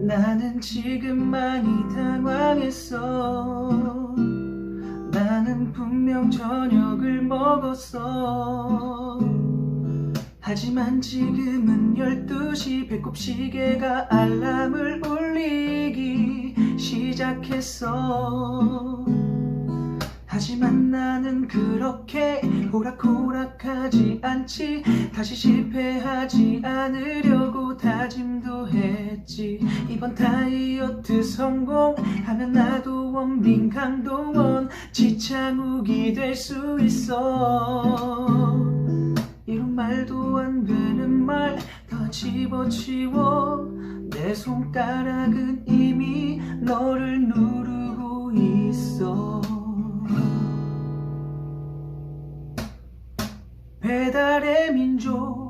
나는 지금 많이 당황했어. 나는 분명 저녁을 먹었어. 하지만 지금은 12시 배꼽 시계가 알람을 울리기 시작했어 하지만 나는 그렇게 호락호락하지 않지. 다시 실패하지 않으려고 다짐도 했지. 이번 다이어트 성공하면 나도 원빈 강동원 지창욱이 될 수 있어. 이런 말도 안 되는 말 다 집어치워. 내 손가락은 이미 너를 누르고 있어 배달의 민족.